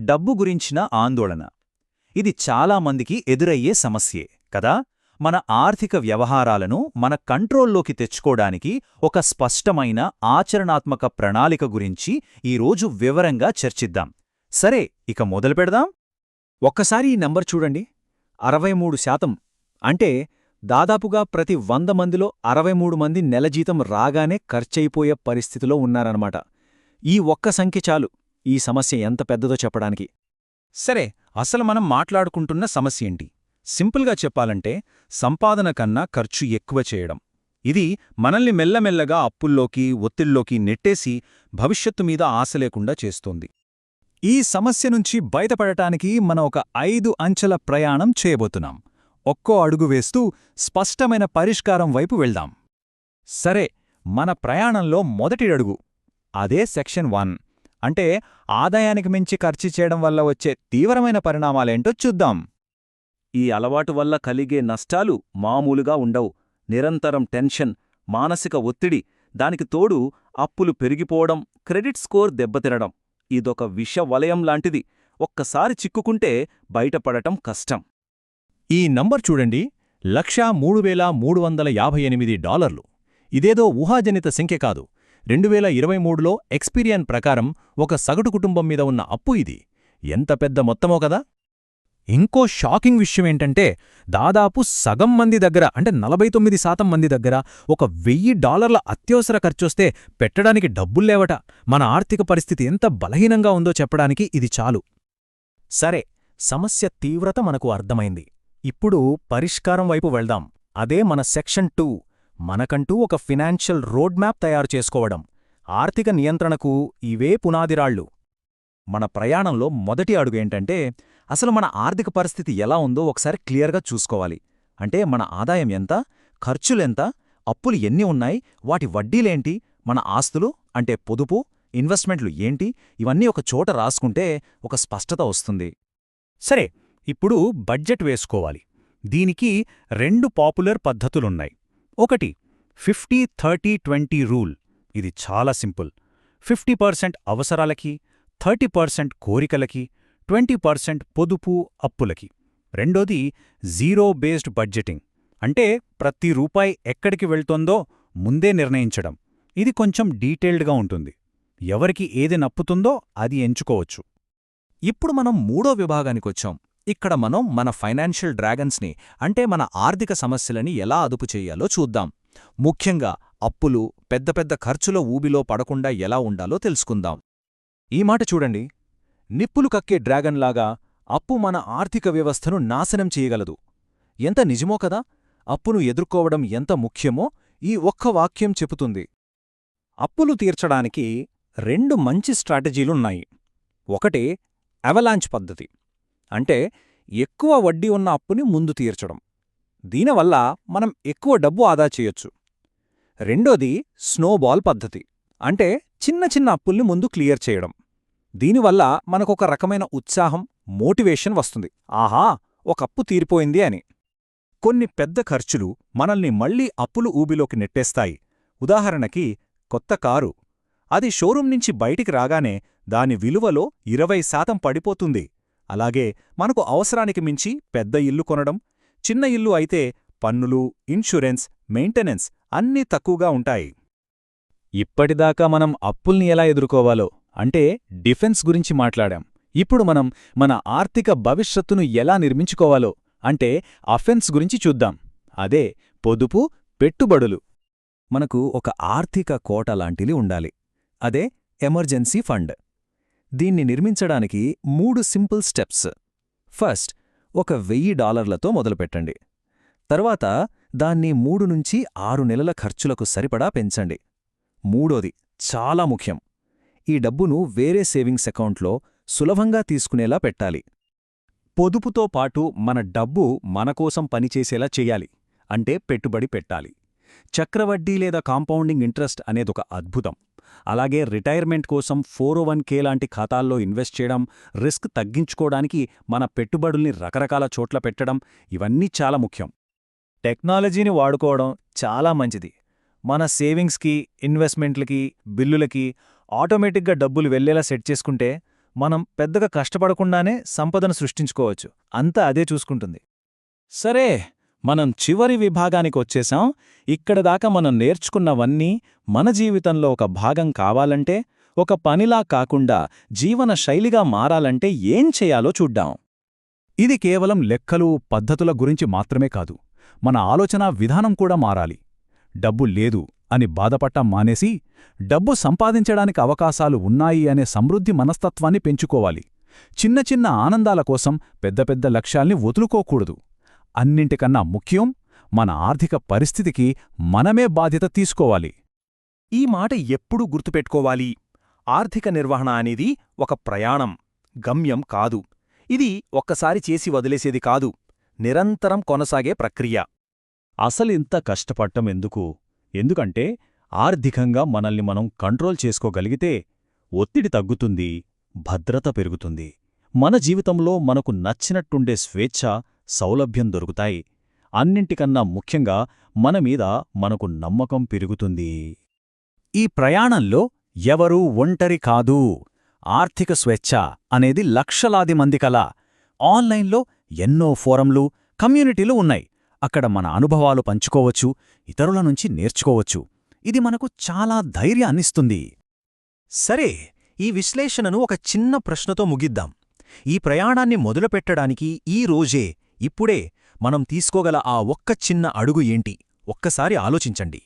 డబ్బు గురించిన ఆందోళన. ఇది చాలామందికి ఎదురయ్యే సమస్యే కదా? మన ఆర్థిక వ్యవహారాలను మన కంట్రోల్లోకి తెచ్చుకోడానికి ఒక స్పష్టమైన ఆచరణాత్మక ప్రణాళిక గురించి ఈరోజు వివరంగా చర్చిద్దాం. సరే ఇక మొదలుపెడదాం ఒక్కసారి ఈ నంబర్ చూడండి. అరవై మూడు శాతం. అంటే దాదాపుగా ప్రతి వంద మందిలో అరవై మూడు మంది నెల జీతం రాగానే ఖర్చయిపోయే పరిస్థితిలో ఉన్నారన్నమాట. ఈ ఒక్క సంఖ్య చాలు. ఈ సమస్య ఎంత పెద్దదో చెప్పడానికి. సరే అసలు మనం మాట్లాడుకుంటున్న సమస్య ఏంటి? సింపుల్గా చెప్పాలంటే సంపాదన కన్నా ఖర్చు ఎక్కువ చేయడం. ఇది మనల్ని మెల్లమెల్లగా అప్పుల్లోకి ఒత్తిళ్ళోకి నెట్టేసి భవిష్యత్తు మీద ఆశ లేకుండా చేస్తోంది. ఈ సమస్య నుంచి బయటపడటానికి మనం ఒక ఐదు అంచెల ప్రయాణం చేయబోతున్నాం. ఒక్కో అడుగు వేస్తూ స్పష్టమైన పరిష్కారం వైపు వెళ్దాం. సరే మన ప్రయాణంలో మొదటి అడుగు. అదే సెక్షన్ వన్. అంటే ఆదాయానికి మించి ఖర్చు చేయడం వల్ల వచ్చే తీవ్రమైన పరిణామాలేంటో చూద్దాం. ఈ అలవాటు వల్ల కలిగే నష్టాలు మామూలుగా ఉండవు. నిరంతరం టెన్షన్ మానసిక ఒత్తిడి దానికి తోడు అప్పులు పెరిగిపోవడం క్రెడిట్ స్కోర్ దెబ్బతినడం. ఇదొక విష వలయం లాంటిది. ఒక్కసారి చిక్కుకుంటే బయటపడటం కష్టం. ఈ నంబర్ చూడండి. లక్షా మూడు వేల మూడు వందల యాభై ఎనిమిది డాలర్లు. ఇదేదో ఊహాజనిత సంఖ్య కాదు. రెండు వేల ఇరవై మూడులో ఎక్స్పీరియన్ ప్రకారం ఒక సగటు కుటుంబం మీద ఉన్న అప్పు ఇది. ఎంత పెద్ద మొత్తమో కదా! ఇంకో షాకింగ్ విషయమేంటంటే దాదాపు సగం మంది దగ్గర అంటే నలభై తొమ్మిది శాతం మంది దగ్గర ఒక వెయ్యి డాలర్ల అత్యవసర ఖర్చొస్తే పెట్టడానికి డబ్బుల్లేవట మన ఆర్థిక పరిస్థితి ఎంత బలహీనంగా ఉందో చెప్పడానికి ఇది చాలు. సరే సమస్య తీవ్రత మనకు అర్థమైంది. ఇప్పుడు పరిష్కారం వైపు వెళ్దాం. అదే మన సెక్షన్ టూ. మనకంటూ ఒక ఫినాన్షియల్ రోడ్ మ్యాప్ తయారు చేసుకోవడం ఆర్థిక నియంత్రణకు ఇవే పునాదిరాళ్ళు. మన ప్రయాణంలో మొదటి అడుగు ఏంటంటే అసలు మన ఆర్థిక పరిస్థితి ఎలా ఉందో ఒకసారి క్లియర్గా చూసుకోవాలి. అంటే మన ఆదాయం ఎంత ఖర్చులెంత అప్పులు ఎన్ని ఉన్నాయి వాటి వడ్డీలేంటి మన ఆస్తులు అంటే పొదుపు ఇన్వెస్ట్మెంట్లు ఏంటి ఇవన్నీ ఒక చోట రాసుకుంటే ఒక స్పష్టత వస్తుంది. సరే ఇప్పుడు బడ్జెట్ వేసుకోవాలి. దీనికి రెండు పాపులర్ పద్ధతులున్నాయి. ఒకటి ఫిఫ్టీ థర్టీ ట్వంటీ రూల్. ఇది చాలా సింపుల్. ఫిఫ్టీ పర్సెంట్ అవసరాలకి థర్టీ పర్సెంట్ కోరికలకి ట్వంటీ పర్సెంట్ పొదుపు అప్పులకి. రెండోది జీరో బేస్డ్ బడ్జెటింగ్. అంటే ప్రతి రూపాయి ఎక్కడికి వెళ్తోందో ముందే నిర్ణయించడం. ఇది కొంచెం డీటెయిల్డ్గా ఉంటుంది. ఎవరికి ఏది నప్పుతుందో అది ఎంచుకోవచ్చు. ఇప్పుడు మనం మూడో విభాగానికొచ్చాం. ఇక్కడ మనం మన ఫైనాన్షియల్ డ్రాగన్స్ని అంటే మన ఆర్థిక సమస్యలని ఎలా అదుపు చేయాలో చూద్దాం. ముఖ్యంగా అప్పులు పెద్ద పెద్ద ఖర్చుల ఊబిలో పడకుండా ఎలా ఉండాలో తెలుసుకుందాం. ఈ మాట చూడండి. నిప్పులు కక్కే డ్రాగన్లాగా అప్పు మన ఆర్థిక వ్యవస్థను నాశనం చేయగలదు. ఎంత నిజమో కదా? అప్పును ఎదుర్కోవడం ఎంత ముఖ్యమో ఈ ఒక్క వాక్యం చెబుతుంది. అప్పులు తీర్చడానికి రెండు మంచి స్ట్రాటజీలున్నాయి. ఒకటి అవలాంచ్ పద్ధతి. అంటే ఎక్కువ వడ్డీ ఉన్న అప్పుని ముందు తీర్చడం. దీనివల్ల మనం ఎక్కువ డబ్బు ఆదా చేయొచ్చు. రెండోది స్నోబాల్ పద్ధతి. అంటే చిన్న చిన్న అప్పుల్ని ముందు క్లియర్ చేయడం. దీనివల్ల మనకొక రకమైన ఉత్సాహం మోటివేషన్ వస్తుంది. ఆహా! ఒక అప్పు తీరిపోయింది అని. కొన్ని పెద్ద ఖర్చులు మనల్ని మళ్ళీ అప్పులు ఊబిలోకి నెట్టేస్తాయి. ఉదాహరణకి కొత్త కారు. అది షోరూం నుంచి బయటికి రాగానే దాని విలువలో ఇరవై శాతం పడిపోతుంది. అలాగే మనకు అవసరానికి మించి పెద్ద ఇల్లు కొనడం చిన్న ఇల్లు అయితే పన్నులు ఇన్సూరెన్స్ మెయింటెనెన్స్ అన్నీ తక్కువగా ఉంటాయి. ఇప్పటిదాకా మనం అప్పుల్ని ఎలా ఎదుర్కోవాలో అంటే డిఫెన్స్ గురించి మాట్లాడాం. ఇప్పుడు మనం మన ఆర్థిక భవిష్యత్తును ఎలా నిర్మించుకోవాలో అంటే అఫెన్స్ గురించి చూద్దాం. అదే పొదుపు పెట్టుబడులు. మనకు ఒక ఆర్థిక కోట లాంటిది ఉండాలి. అదే ఎమర్జెన్సీ ఫండ్. దీన్ని నిర్మించడానికి మూడు సింపుల్ స్టెప్స్. ఫస్ట్ ఒక వెయ్యి డాలర్లతో మొదలుపెట్టండి. తర్వాత దాన్ని మూడు నుంచి ఆరు నెలల ఖర్చులకు సరిపడా పెంచండి. మూడోది చాలా ముఖ్యం. ఈ డబ్బును వేరే సేవింగ్స్ అకౌంట్లో సులభంగా తీసుకునేలా పెట్టాలి. పొదుపుతో పాటు మన డబ్బు మనకోసం పనిచేసేలా చెయ్యాలి అంటే పెట్టుబడి పెట్టాలి. చక్రవడ్డీ లేదా కాంపౌండింగ్ ఇంట్రెస్ట్ అనేదొక అద్భుతం. అలాగే రిటైర్మెంట్ కోసం ఫోర్ వన్ కే లాంటి ఖాతాల్లో ఇన్వెస్ట్ చేయడం రిస్క్ తగ్గించుకోవడానికి మన పెట్టుబడుల్ని రకరకాల చోట్ల పెట్టడం ఇవన్నీ చాలా ముఖ్యం. టెక్నాలజీని వాడుకోవడం చాలా మంచిది. మన సేవింగ్స్కి ఇన్వెస్ట్మెంట్లకి బిల్లులకి ఆటోమేటిక్గా డబ్బులు వెళ్ళేలా సెట్ చేసుకుంటే మనం పెద్దగా కష్టపడకుండానే సంపదను సృష్టించుకోవచ్చు. అంతా అదే చూసుకుంటుంది. సరే! మనం చివరి విభాగానికి వచ్చేసాం ఇక్కడ దాకా మనం నేర్చుకున్నవన్నీ మన జీవితంలో ఒక భాగం కావాలంటే ఒక పనిలా కాకుండా జీవన శైలిగా మారాలంటే ఏం చేయాలో చూడ్డాం. ఇది కేవలం లెక్కలు పద్ధతుల గురించి మాత్రమే కాదు. మన ఆలోచనా విధానం కూడా మారాలి. డబ్బు లేదు అని బాధపట్టం మానేసి డబ్బు సంపాదించడానికి అవకాశాలు ఉన్నాయి అనే సమృద్ధి మనస్తత్వాన్ని పెంచుకోవాలి. చిన్న చిన్న ఆనందాల కోసం పెద్ద పెద్ద లక్ష్యాల్ని వదులుకోకూడదు. అన్నింటికన్నా ముఖ్యం మన ఆర్థిక పరిస్థితికి మనమే బాధ్యత తీసుకోవాలి. ఈ మాట ఎప్పుడూ గుర్తుపెట్టుకోవాలి? ఆర్థిక నిర్వహణ అనేది ఒక ప్రయాణం గమ్యం కాదు. ఇది ఒక్కసారి చేసి వదిలేసేది కాదు నిరంతరం కొనసాగే ప్రక్రియ. అసలింత కష్టపడటం ఎందుకు? ఎందుకంటే ఆర్థికంగా మనల్ని మనం కంట్రోల్ చేసుకోగలిగితే ఒత్తిడి తగ్గుతుంది భద్రత పెరుగుతుంది. మన జీవితంలో మనకు నచ్చినట్టుండే స్వేచ్ఛ సౌలభ్యం దొరుకుతాయి. అన్నింటికన్నా ముఖ్యంగా మనమీద మనకు నమ్మకం పెరుగుతుంది. ఈ ప్రయాణంలో ఎవరూ ఒంటరి కాదు. ఆర్థిక స్వేచ్ఛ అనేది లక్షలాది మంది కల. ఆన్లైన్లో ఎన్నో ఫోరంలు కమ్యూనిటీలు ఉన్నాయి. అక్కడ మన అనుభవాలు పంచుకోవచ్చు ఇతరుల నుంచి నేర్చుకోవచ్చు. ఇది మనకు చాలా ధైర్యాన్నిస్తుంది సరే ఈ విశ్లేషణను ఒక చిన్న ప్రశ్నతో ముగిద్దాం. ఈ ప్రయాణాన్ని మొదలుపెట్టడానికి ఈ రోజే ఇప్పుడే మనం తీసుకోగల ఆ ఒక్క చిన్న అడుగు ఏంటి? ఒక్కసారి ఆలోచించండి.